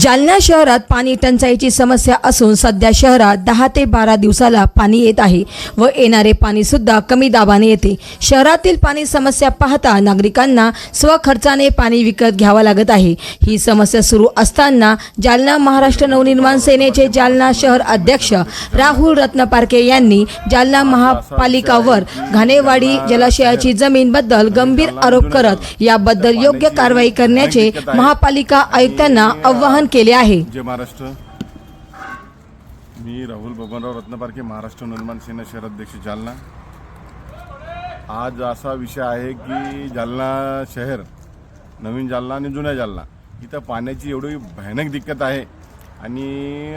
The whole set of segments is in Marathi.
जालना शहरात पाणी टंचाईची समस्या असून सध्या शहरात दहा ते बारा दिवसाला पाणी येत आहे व येणारे पाणी सुद्धा कमी दाबाने येते. शहरातील पाणी समस्या पाहता नागरिकांना स्वखर्चाने पाणी विकत घ्यावं लागत आहे. ही समस्या सुरू असताना जालना महाराष्ट्र नवनिर्माण सेनेचे जालना शहर अध्यक्ष राहुल रत्नपारके यांनी जालना महापालिकावर घाणेवाडी जलाशयाची जमीनबद्दल गंभीर आरोप करत याबद्दल योग्य कारवाई करण्याचे महापालिका आयुक्तांना आव्हान केले आहे. जय महाराष्ट्र. मी राहुल बबनराव रत्नपारखे महाराष्ट्र निर्माण सेना शहराध्यक्ष जालना. आज असा विषय आहे की जालना शहर नवीन जालना आणि जुन्या जालना इथं पाण्याची एवढी भयानक दिक्कत आहे. आणि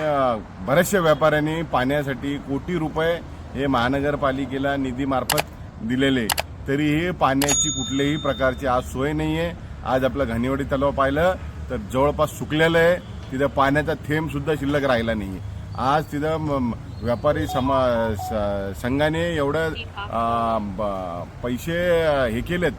बऱ्याचशा व्यापाऱ्यांनी पाण्यासाठी कोटी रुपये हे महानगरपालिकेला निधीमार्फत दिलेले. तरी हे पाण्याची कुठल्याही प्रकारची आज सोय नाही आहे आज आपलं घाणेवाडी तलाव पाहिलं तर जवळपास सुकलेलं आहे. तिथं पाण्याचा थेंबसुद्धा शिल्लक राहिला नाही आज तिथं म- व्यापारी समा संघाने एवढं ब- पैसे हे केलेत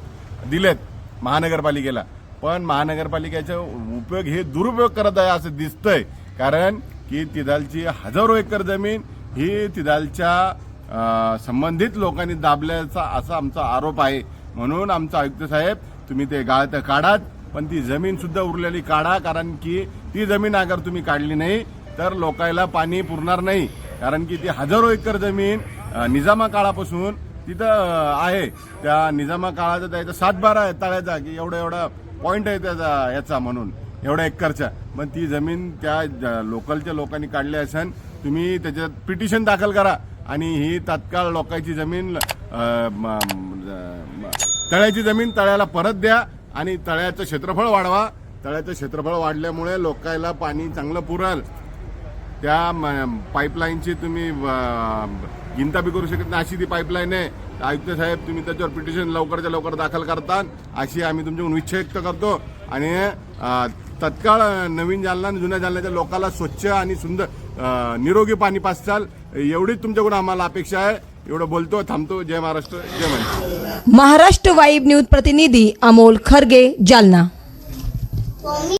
दिलेत महानगरपालिकेला. पण महानगरपालिकेचा उपयोग हे दुरुपयोग करत आहे असं दिसतंय. कारण की तिथालची हजारो एकर जमीन ही तिथालच्या संबंधित लोकांनी दाबल्याचा असा आमचा आरोप आहे. म्हणून आमचा आयुक्त साहेब तुम्ही ते गाळ तर काढात. पण ती जमीनसुद्धा उरलेली काढा कारण की ती जमीन अगर तुम्ही काढली नाही तर लोकायला पाणी पुरणार नाही. कारण की ती हजारो एकर जमीन निजामा काळापासून तिथं आहे. त्या निजामा काळाचा त्याचा सातबारा आहे तळ्याचा की एवढा एवढा पॉईंट आहे त्याचा याचा म्हणून. एवढ्या एकरचा. पण ती जमीन त्या लोकलच्या लोकांनी काढली असेल तुम्ही त्याच्यात पिटिशन दाखल करा. आणि ही तात्काळ लोकांची जमीन तळ्याची जमीन तळ्याला परत द्या. आणि तळ्याचं क्षेत्रफळ वाढवा. तळ्याचं क्षेत्रफळ वाढल्यामुळे लोकायला पाणी चांगलं पुरल. त्या म- पाईपलाईनची तुम्ही अं, गिंता बी करू शकत नाही अशी ती पाईपलाईन आहे. आयुक्त साहेब तुम्ही त्याच्यावर पिटिशन लवकरच्या लवकर दाखल करता अशी आम्ही तुमच्याकडून इच्छा व्यक्त करतो. आणि तत्काळ नवीन जालना आणि जुन्या जालन्याच्या लोकांना स्वच्छ आणि सुंदर निरोगी पाणी पाचचाल. एवढीच तुमच्याकडून आम्हाला अपेक्षा आहे. एवढं बोलतो थांबतो. जय महाराष्ट्र जय म्हणजे महाराष्ट्र वाईब न्यूज प्रतिनिधी अमोल खरगे जालना.